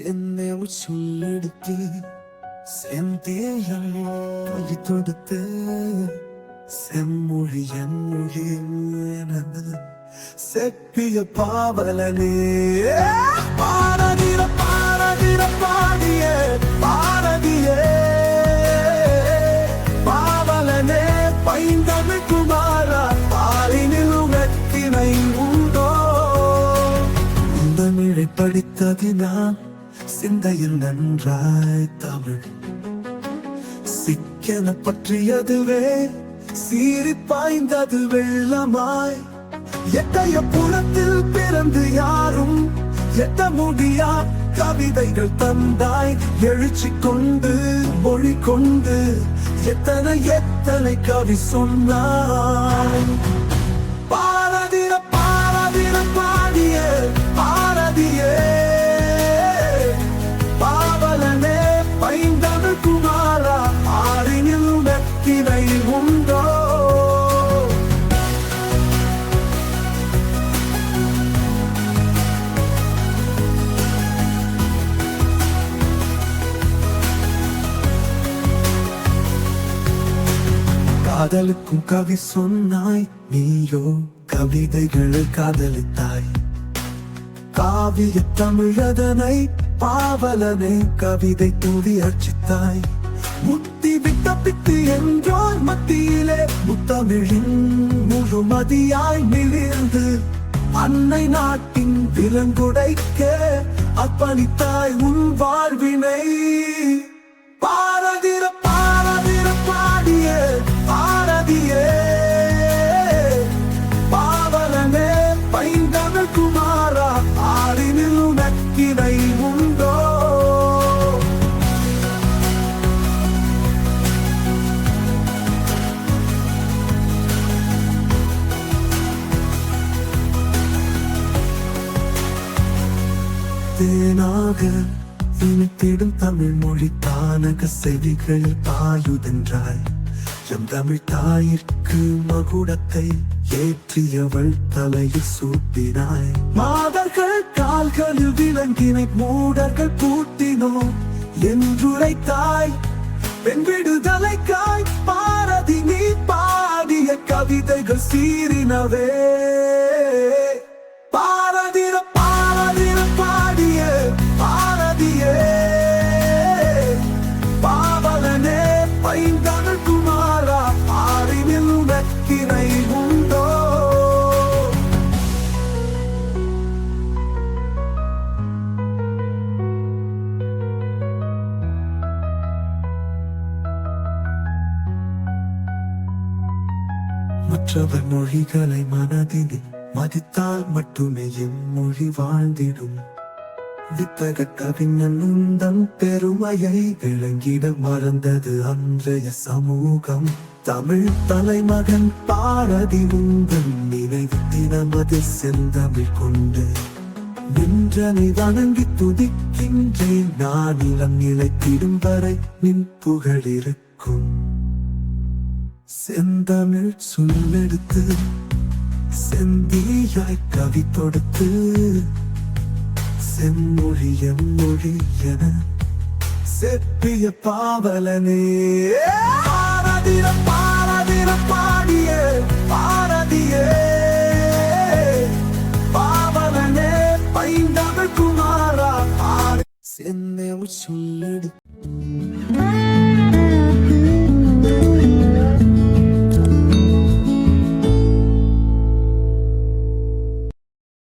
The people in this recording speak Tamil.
செந்தேவு சொல்லெடுத்து செந்தேயாய் வழி தொடுத்து செம்மொழி என் மொழி எனது செப்பிய பாவலனே. பாரதிர பாரதிர பாடிய பாரதியே. பாவலனே பைந்தமிழ் குமாரா பாலினில் உகத்தினை உண்டோ தமிழை படித்ததினால் சிந்தையில் நன்றாய் தமிழ். சிக்கன பற்றியதுவே சீறி பாய்ந்தது வெள்ளமாய். எட்டைய புறத்தில் பிறந்து யாரும் எட்ட முடியா கவிதைகள் தந்தாய். எழுச்சி கொண்டு மொழி கொண்டு எத்தனை எத்தனை கவி சொன்னாய். காதலுக்கும் கவி சொன்னாய் நீயோ கவிதைகளை காதலித்தாய். காவிய தமிழதனை பாவலனை கவிதை தூவி அர்ச்சித்தாய். முத்தி விட்ட பித்து என்றோர் மத்தியிலே முத்தமிழின் முழுமதியாய் மிளிர்ந்து அன்னை நாட்டின் விலங்குடைக்க அர்ப்பணித்தாய் உன் வாழ்வினை. பா தேனாக இனித்திடும் தமிழ் மொழி தானக செவிகளில் பாயுதென்றாய். எம் தமிழ் தாயிற்கு மகுடத்தை ஏற்றியவள் தலையில் சூட்டினாய். மாதர்கள் கால்களில் விலங்கினை மூடர்கள் பூட்டினோ என்றுரைத்தாய். பெண் விடுதலைக்காய் பாரதி நீ பாடிய கவிதைகள் சீரினவே மற்றவர் மொழிகளை மனதில் மதித்தால் மட்டுமே என் மொழி வாழ்ந்திடும். வித்தக கவிஞன் உந்தன் பெருமையை விளங்கிட மறந்தது அன்றைய சமூகம். தமிழ் தலைமகன் பாரதி உந்தன் நினைவு தினமது செந்தமிழ் கொண்டு. நின்றனை வணங்கி துதிக்கின்றேன் நான் இளம் நிலைத்திடும் வரை நின் புகழ் இருக்கும் செந்தமிழ் சொல்லெடுத்து செந்தியாய் கவி தொடுத்து செம்மொழி எம்மொழி என செப்பிய பாவலனே. பாரதிர பாரதிர பாடிய பாரதியே பாவலனே. பைந்தமிழ் குமாரா செந்தமிழ் சொல்லெடுத்து